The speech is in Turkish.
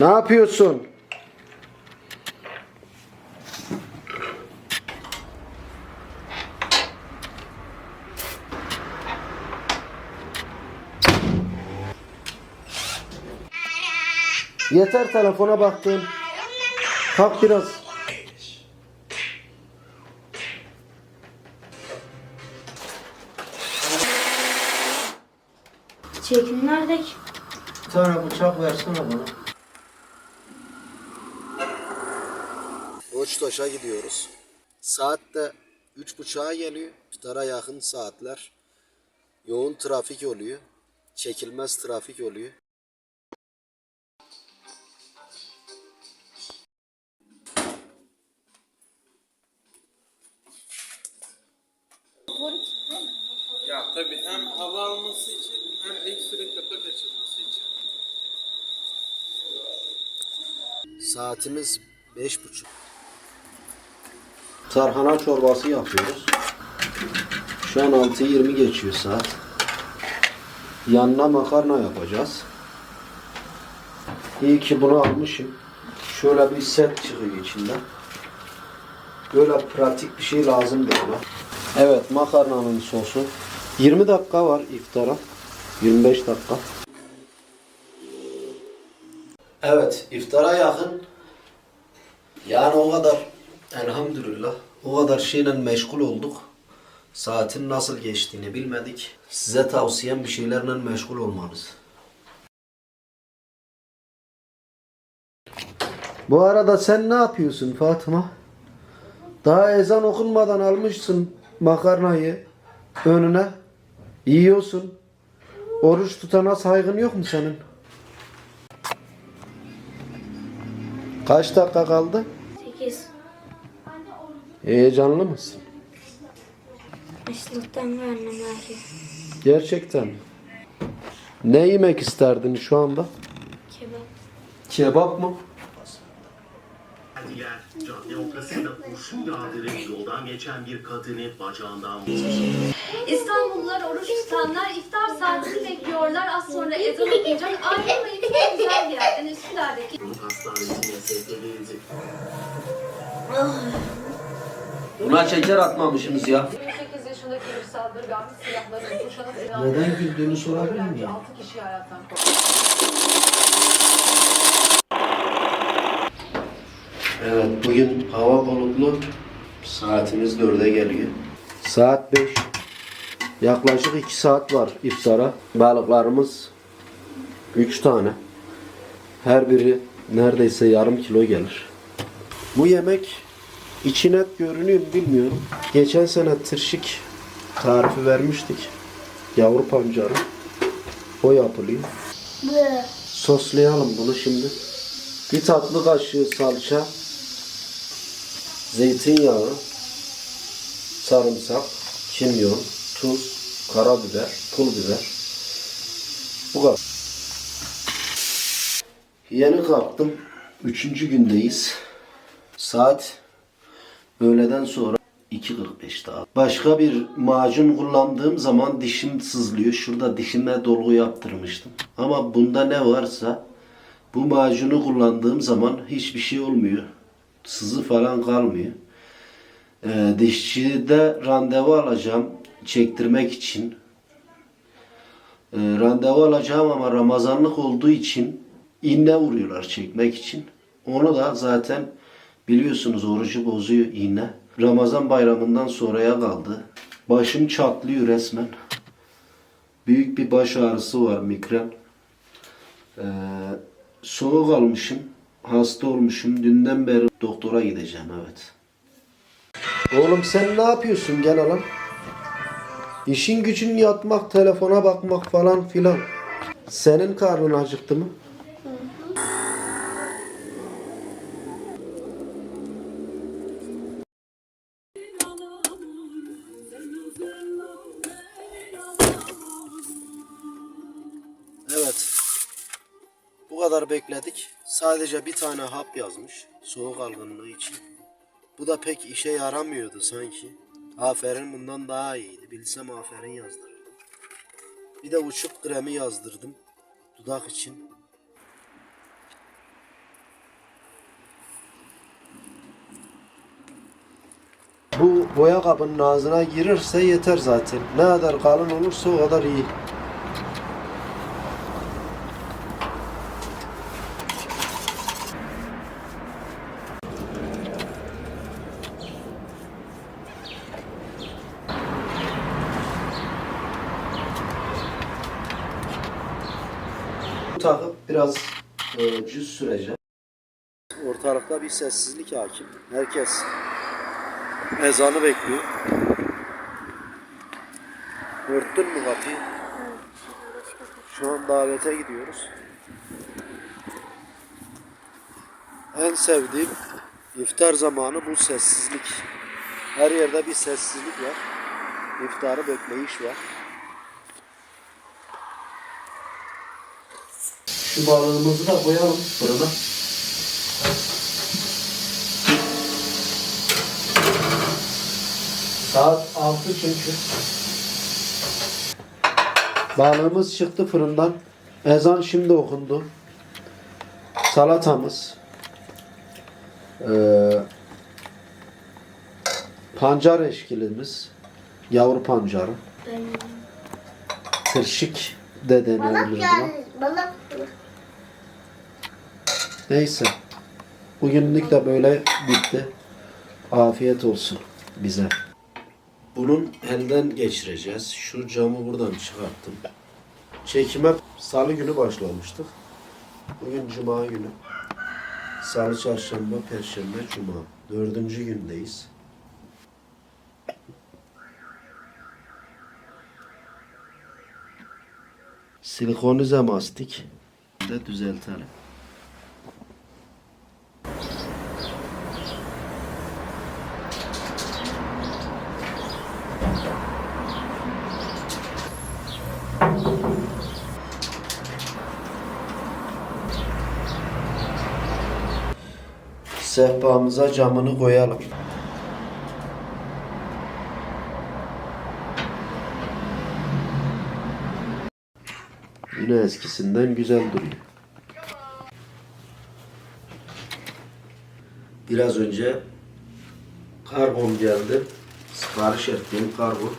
Ne yapıyorsun? Yeter telefona baktın. Kalk biraz. Çekin nerede ki? Bir tane bıçak versene bana. Boçtaş'a gidiyoruz. Saat de üç buçuğa geliyor. İftara yakın saatler. Yoğun trafik oluyor. Çekilmez trafik oluyor. Ya tabii hem hava alması için hem ekstra kapak açılması için. Saatimiz beş buçuk. Tarhana çorbası yapıyoruz. Şu an 6.20 geçiyor saat. Yanına makarna yapacağız. İyi ki bunu almışım. Şöyle bir set çıkıyor içinden. Böyle pratik bir şey lazım bana. Evet makarnanın sosu. 20 dakika var iftara. 25 dakika. Evet, iftara yakın. Yani o kadar elhamdülillah o kadar şeyle meşgul olduk. Saatin nasıl geçtiğini bilmedik. Size tavsiyem bir şeylerle meşgul olmanız. Bu arada sen ne yapıyorsun Fatıma? Daha ezan okunmadan almışsın makarnayı önüne. Yiyorsun. Oruç tutana saygın yok mu senin? Kaç dakika kaldı? 8. Heyecanlı mısın? Açlıktan karnım ağrıyor. Gerçekten. mi? Ne yemek isterdin şu anda? Kebap. Kebap mı? Diğer cadde ortasında kurşun yağdırıp yoldan geçen bir kadını bacağından vurdu. İstanbullular oruç tutanlar iftar saatini bekliyorlar. Az sonra ezan okunacak. Ayrılmayın çok güzel bir yerden Üsküdar'daki Ruh hastanesine sevk edildi. Buna şeker atmamışsınız ya. 28 yaşındaki bir saldırgan silahları kuşanıp Neden güldüğünü sorabilir miyim? 6 kişi hayattan Evet bugün hava bulutlu. Saatimiz 4'e geliyor. Saat 5. Yaklaşık 2 saat var iftara. Balıklarımız 3 tane. Her biri neredeyse yarım kilo gelir. Bu yemek içi net görünüyor mu bilmiyorum. Geçen sene tırşık tarifi vermiştik. Yavru pancarı. O yapılıyor. Soslayalım bunu şimdi. Bir tatlı kaşığı salça, zeytinyağı, sarımsak, kimyon, tuz, karabiber, pul biber. Bu kadar. Yeni kalktım. Üçüncü gündeyiz. Saat öğleden sonra 2.45 daha. Başka bir macun kullandığım zaman dişim sızlıyor. Şurada dişime dolgu yaptırmıştım. Ama bunda ne varsa bu macunu kullandığım zaman hiçbir şey olmuyor. Sızı falan kalmıyor. Ee, dişçide randevu alacağım çektirmek için. Ee, randevu alacağım ama Ramazanlık olduğu için iğne vuruyorlar çekmek için. Onu da zaten biliyorsunuz orucu bozuyor iğne. Ramazan bayramından sonraya kaldı. Başım çatlıyor resmen. Büyük bir baş ağrısı var migren. Ee, soğuk almışım. Hasta olmuşum. Dünden beri doktora gideceğim evet. Oğlum sen ne yapıyorsun gel alalım. İşin gücün yatmak, telefona bakmak falan filan. Senin karnın acıktı mı? Sadece bir tane hap yazmış soğuk algınlığı için. Bu da pek işe yaramıyordu sanki. Aferin bundan daha iyiydi. Bilsem aferin yazdırırdım. Bir de uçuk kremi yazdırdım. Dudak için. Bu boya kabının ağzına girirse yeter zaten. Ne kadar kalın olursa o kadar iyi. Takıp biraz e, cüz süreceğim. Ortalıkta bir sessizlik hakim. Herkes ezanı bekliyor. Örttün mü kapıyı? Şu an davete gidiyoruz. En sevdiğim iftar zamanı bu sessizlik. Her yerde bir sessizlik var. İftarı bekleyiş var. Şu balığımızı da koyalım fırına. Saat 6 çünkü. Balığımız çıktı fırından. Ezan şimdi okundu. Salatamız. Ee, pancar eşkilimiz. Yavru pancarı. Ben Tırşık de denilebilir buna. Balık. Neyse. Bugünlük de böyle bitti. Afiyet olsun bize. Bunun elden geçireceğiz. Şu camı buradan çıkarttım. Çekime salı günü başlamıştık. Bugün cuma günü. Salı, çarşamba, perşembe, cuma. Dördüncü gündeyiz. Silikonize mastik de düzeltelim. Sehpamıza camını koyalım. Yine eskisinden güzel duruyor. Biraz önce karbon geldi. Sipariş ettiğim kargo.